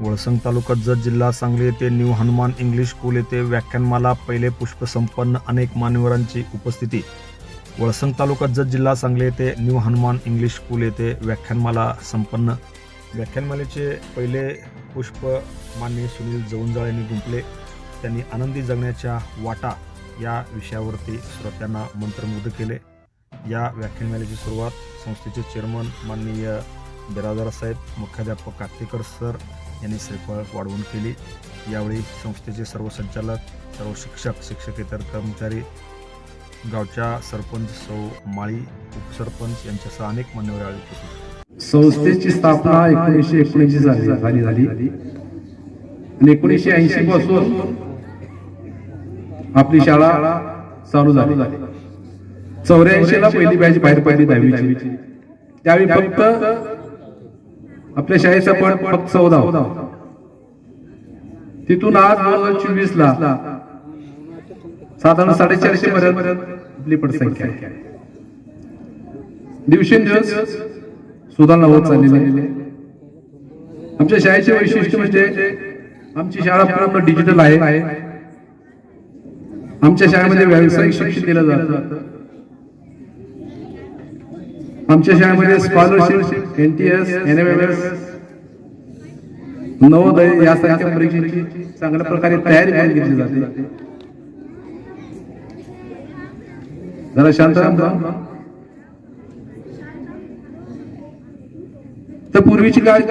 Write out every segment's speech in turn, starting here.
वळसंग तालुका जत जिल्हा सांगली येथे new Hanuman English school येथे व्याख्यानमाला पहिले पुष्पसंपन्न अनेक मान्यवरांची उपस्थिती. वळसंग तालुका जत जिल्हा सांगली येथे न्यू हनुमान इंग्लिश स्कूल येथे व्याख्यानमाला संपन्न. व्याख्यानमालेचे पहिले पुष्प मान्य सुनील जवंजाळ यांनी गुंपले त्यांनी आनंदी जगण्याच्या वाटा या विषयावरती श्रोत्यांना मंत्रमुग्ध केले. या व्याख्यानमालेची सुरुवात संस्थेचे चेअरमन माननीय बिरादार साहेब मुख्याध्यापक कात्तेकर सर यांनी श्रीफळ वाढवून केली. यावेळी संस्थेचे सर्व संचालक सर्व शिक्षक शिक्षकेतर कर्मचारी गावच्या सरपंच सौ माळी उपसरपंच यांच्यासह अनेक मान्यवर यावेळी उपस्थित होते. संस्थेची स्थापना एकोणीसशे एकोणऐंशी झाली झाली. झाली आणि एकोणीसशे ऐंशी पासून आपली शाळा चालू झाली. चौऱ्याऐंशी ला पहिली बॅच बाहेर पडली दहावीची. त्यावेळी फक्त आपल्या शाळेचा पण फक्त चौदा तिथून आज दोन हजार चोवीस ला साधारण साडेचारशे पर्यंत आपली पटसंख्या आहे. दिवसेंदिवस सुधारणा होत चाललेली आहे. आमच्या शाळेचे वैशिष्ट्य म्हणजे आमची शाळा पूर्ण डिजिटल आहे. आमच्या शाळेमध्ये व्यावसायिक शिक्षण दिलं जातं. आमच्या शाळेमध्ये scholarship N T S N M M S Navodaya यासारख्या परीक्षेची चांगल्या प्रकारे तयारी करून घेतली जाते. जरा शांत तर पूर्वीची काळ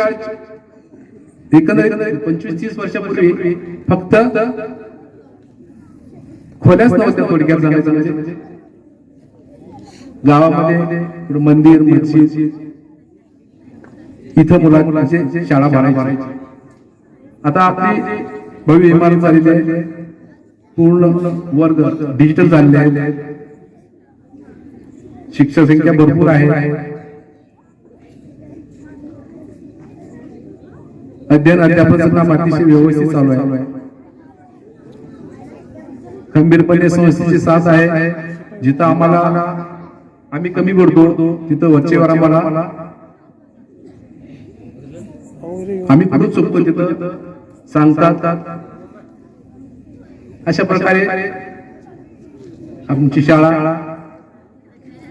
एकंदरीत पंचवीस तीस वर्षापूर्वी फक्त खोल्याच नव्हत्या थोडक्यात सांगायचं म्हणजे गावामध्ये मंदिर मस्जिद इथं मुला मुलांची शाळा भरायची. आता आपली भव्य इमारत झालेली आहे. पूर्ण वर्ग डिजिटल झालेले आहेत. शिक्षक संख्या भरपूर आहे. अध्ययन अध्यापन काम अतिशय व्यवस्थित चालू आहे. खंबीरपणे संस्थेची साथ आहे. जिथं आम्हाला आम्ही कमी पडतो तिथं वरचेवर आम्हाला आम्ही करूच शकतो तिथं. सांगतात. अशा प्रकारे आमची शाळा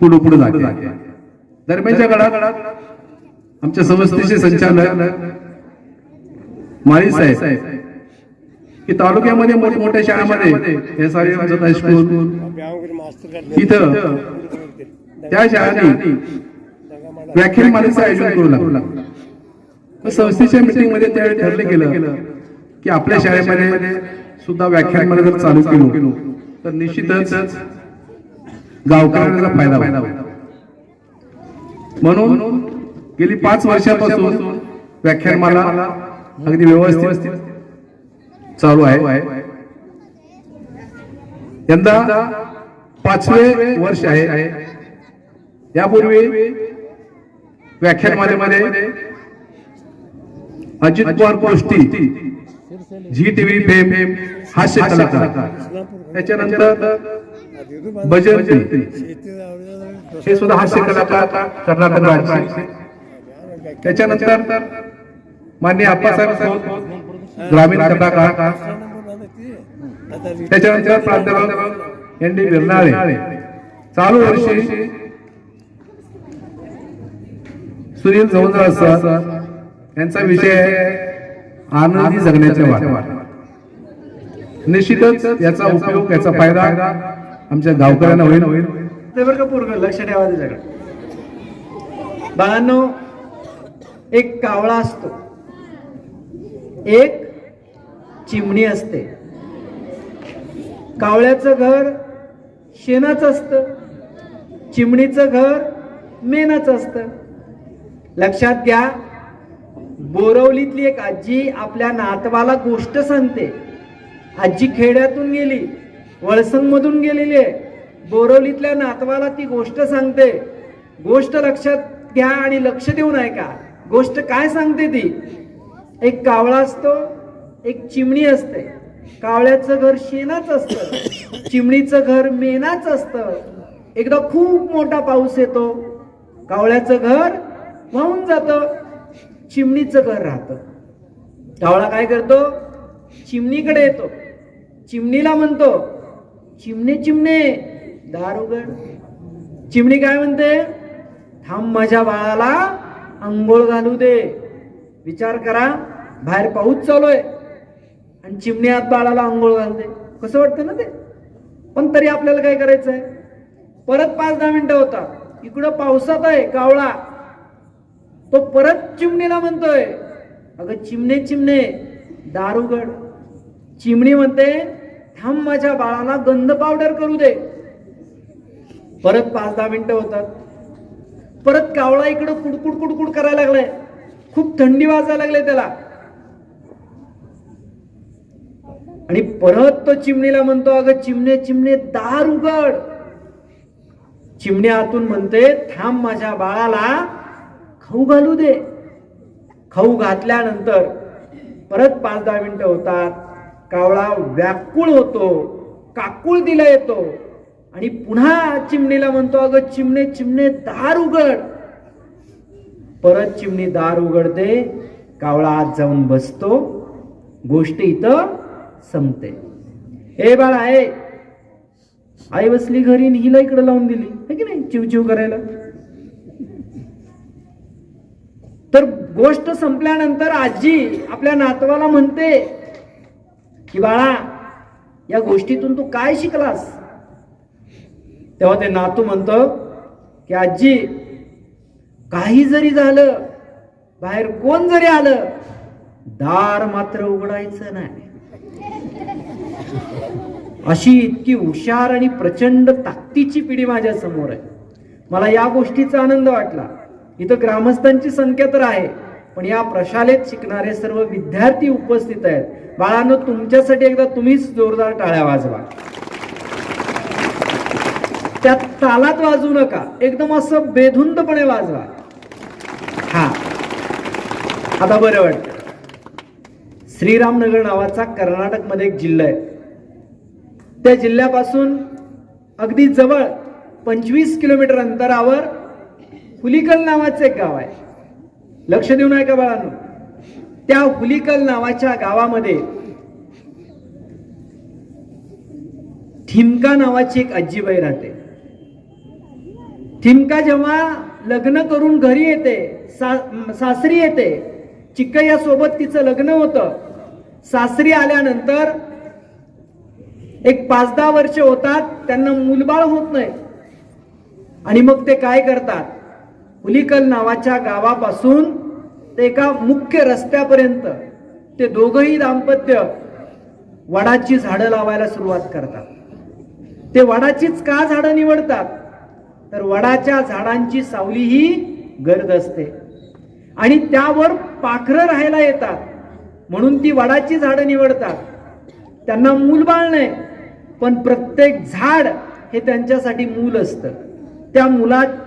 पुढे पुढे जाते. दरम्यानच्या काळात आमच्या संस्थेचे संचालक माळी साहेब. की तालुक्यामध्ये मोठमोठ्या शाळांमध्ये एस आर एम हायस्कूल. इथं त्या शाळांनी व्याख्यान मालेचं आयोजन करू लागलं. संस्थेच्या मीटिंगमध्ये त्यावेळी ठरलं गेलं की आपल्या शाळेमध्ये सुद्धा व्याख्यान माला जर चालू केलो. तर निश्चितच गावकऱ्यांना फायदा होईल. म्हणून गेली पाच वर्षापासून व्याख्यानमाला अगदी व्यवस्थित चालू आहे. यंदा पाचवे वर्ष आहे. यापूर्वी व्याख्यानमालेमध्ये अजित पवार गोष्टी झी टीव्ही फेम हास्य कलाकार. त्याच्यानंतर भजन हे सुद्धा हास्य कलाकार कर्नाटक राज्य. त्याच्यानंतर मान्य आप्पासाहेब ग्रामीण कथाकार त्याच्यानंतर प्राध्यापक एन डी बिरनाळे. चालू वर्षी सुनील जवळजवळ सर यांचा विषय आहे आनंदी जगण्याच्या वाटा. निश्चितच याचा उपयोग याचा फायदा आमच्या गावकऱ्यांना होईल. होईल ते बरं का पूर्ण लक्ष ठेवा त्याच्याकडे बाळांनो एक कावळा असतो. एक चिमणी असते. कावळ्याचं घर शेणाचं असतं. चिमणीचं घर मेणाचं असतं. लक्षात घ्या बोरवलीतली एक आजी आपल्या नातवाला गोष्ट सांगते. आजी खेड्यातून गेली वळसंगमधून गेलेली आहे. बोरवलीतल्या नातवाला ती गोष्ट सांगते. गोष्ट लक्षात घ्या आणि लक्ष देऊन ऐका. गोष्ट काय सांगते ती? एक कावळा असतो एक चिमणी असते. कावळ्याचं घर शेणाच असतं. चिमणीचं घर मेनाच असतं. एकदा खूप मोठा पाऊस येतो. कावळ्याचं घर वाहून जातं. चिमणीचं घर राहतं. कावळा काय करतो? चिमणीकडे येतो. चिमणीला म्हणतो चिमणे चिमणे दार उघड. चिमणी काय म्हणते? थांब माझ्या बाळाला आंघोळ घालू दे. विचार करा बाहेर पाऊस चालू आहे. आणि चिमणी आत बाळाला आंघोळ घालते. कसं वाटतं ना ते? पण तरी आपल्याला काय करायचं आहे परत पाच दहा मिनिटं होता इकडं पावसात आहे कावळा. तो परत चिमणीला म्हणतोय. अगं चिमणे चिमणे दार उघड चिमणी म्हणते थांब माझ्या बाळाला गंध पावडर करू दे. परत पाच दहा मिनिटं होतात. परत कावळा इकडं कुडकुड कुडकुड करायला लागलाय. खूप थंडी वाजायला लागले त्याला. आणि परत तो चिमणीला म्हणतो अगं चिमणे चिमणे दार उघड चिमणी आतून म्हणते थांब माझ्या बाळाला खाऊ घालू दे. खाऊ घातल्यानंतर परत पाच दहा मिनिटं होतात. कावळा व्याकुळ होतो. काकुळ दिला येतो. आणि पुन्हा चिमणीला म्हणतो अगं चिमणे चिमणे दार उघड. परत चिमणी दार उघडते. कावळा आत जाऊन बसतो. गोष्ट इथं संपते. हे बाळा आहे. आई बसली घरी हिला इकडे लावून दिली. है की नाही? चिवचिव करायला. तर गोष्ट संपल्यानंतर आजी आपल्या नातवाला म्हणते की बाळा या गोष्टीतून तू काय शिकलास? तेव्हा ते नातू म्हणतो की आजी काही जरी झालं बाहेर कोण जरी आलं दार मात्र उघडायचं नाही. अशी इतकी हुशार आणि प्रचंड ताकदीची पिढी माझ्यासमोर आहे. मला या गोष्टीचा आनंद वाटला. इथं ग्रामस्थांची संख्या तर आहे पण या प्रशालेत शिकणारे सर्व विद्यार्थी उपस्थित आहेत. बाळांनो तुमच्यासाठी एकदा तुम्हीच जोरदार टाळ्या वाजवा. त्या तालात वाजू नका एकदम असं बेधुंदपणे वाजवा. हा. आता बरं वाटतं. श्रीरामनगर नावाचा कर्नाटकमध्ये एक जिल्हा आहे. त्या जिल्ह्यापासून अगदी जवळ पंचवीस किलोमीटर अंतरावर हुलिकल नावाचं एक गाव आहे. लक्ष देऊन आहे का बाळांनो. त्या हुलिकल नावाच्या गावामध्ये थिमका नावाची एक आजीबाई राहते. थिमका जेव्हा लग्न करून घरी येते सा- सासरी येते चिक्कय्या सोबत तिचं लग्न होतं. सासरी आल्यानंतर एक पाच दहा वर्ष होतात त्यांना मूलबाळ होत नाही. आणि मग ते काय करतात? हुलिकल नावाच्या गावापासून ते एका मुख्य रस्त्यापर्यंत ते दोघंही दाम्पत्य वडाची झाडं लावायला सुरुवात करतात. ते वडाचीच का झाडं निवडतात? तर वडाच्या झाडांची सावली ही गर्द असते. आणि त्यावर पाखरं राहायला येतात. म्हणून ती वडाची झाडं निवडतात. त्यांना मूलबाळ नाही पण प्रत्येक झाड हे त्यांच्यासाठी मूल असतं. त्या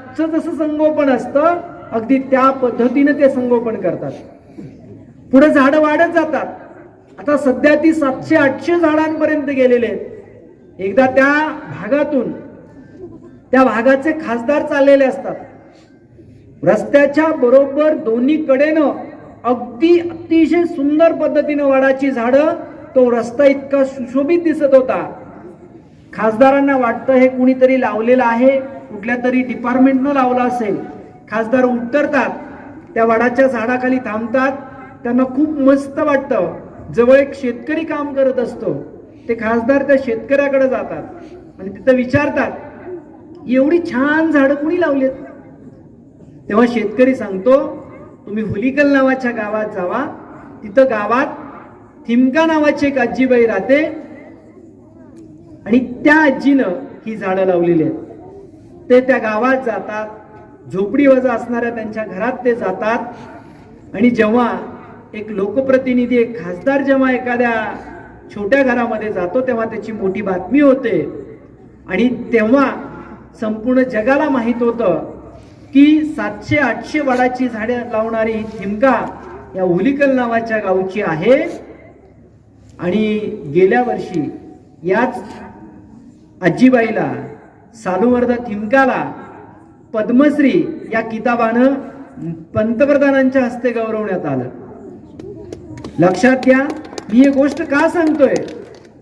मुलाचं जसं संगोपन असतं अगदी त्या पद्धतीने ते संगोपन करतात. पुढे झाडं वाढत जातात. आता सध्या ती सातशे आठशे झाडांपर्यंत गेलेले आहेत. एकदा त्या भागातून त्या भागाचे खासदार चाललेले असतात. रस्त्याच्या बरोबर दोन्ही कडेनं अगदी अतिशय सुंदर पद्धतीनं वाडाची झाडं तो रस्ता इतका सुशोभित दिसत होता. खासदारांना वाटतं हे कुणीतरी लावलेलं आहे. कुठल्या तरी डिपार्टमेंटनं लावलं असेल खासदार उतरतात त्या वडाच्या झाडाखाली थांबतात त्यांना खूप मस्त वाटतं. जवळ एक शेतकरी काम करत असतो ते खासदार त्या शेतकऱ्याकडे जातात आणि तिथं विचारतात एवढी छान झाडं कुणी लावलीत? तेव्हा शेतकरी सांगतो तुम्ही हुलिकल नावाच्या गावात जावा. तिथं गावात थिमका नावाची एक आजीबाई राहते आणि त्या आजीनं ही झाडं लावलेली आहेत. ते त्या गावात जातात. झोपडीवजा असणाऱ्या त्यांच्या घरात ते जातात. आणि जेव्हा एक लोकप्रतिनिधी एक खासदार जेव्हा एखाद्या छोट्या घरामध्ये जातो तेव्हा त्याची मोठी बातमी होते. आणि तेव्हा संपूर्ण जगाला माहीत होतं की सातशे आठशे वडाची झाडे लावणारी ही थिमका या हुलिकल नावाच्या गावची आहे. आणि गेल्या वर्षी याच आजीबाईला सालुवर्ध थिमकाला पद्मश्री या किताबानं पंतप्रधानांच्या हस्ते गौरवण्यात आलं. लक्षात घ्या मी ही गोष्ट का सांगतोय?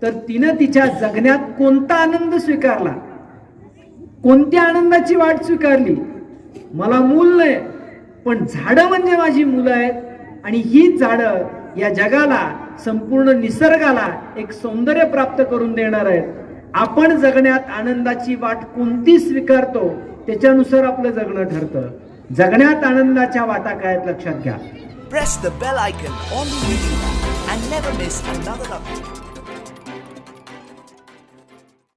तर तिनं तिच्या जगण्यात कोणता आनंद स्वीकारला? कोणत्या आनंदाची वाट स्वीकारली? मला मूल नाही पण झाडं म्हणजे माझी मुलं आहेत आणि ही झाडं या जगाला संपूर्ण निसर्गाला एक सौंदर्य प्राप्त करून देणार आहेत. आपण जगण्यात आनंदाची वाट कोणती स्वीकारतो त्याच्यानुसार आपलं जगणं ठरतं जगण्यात आनंदाच्या वाटा काय लक्षात घ्या Press the bell icon on the video and never miss another update.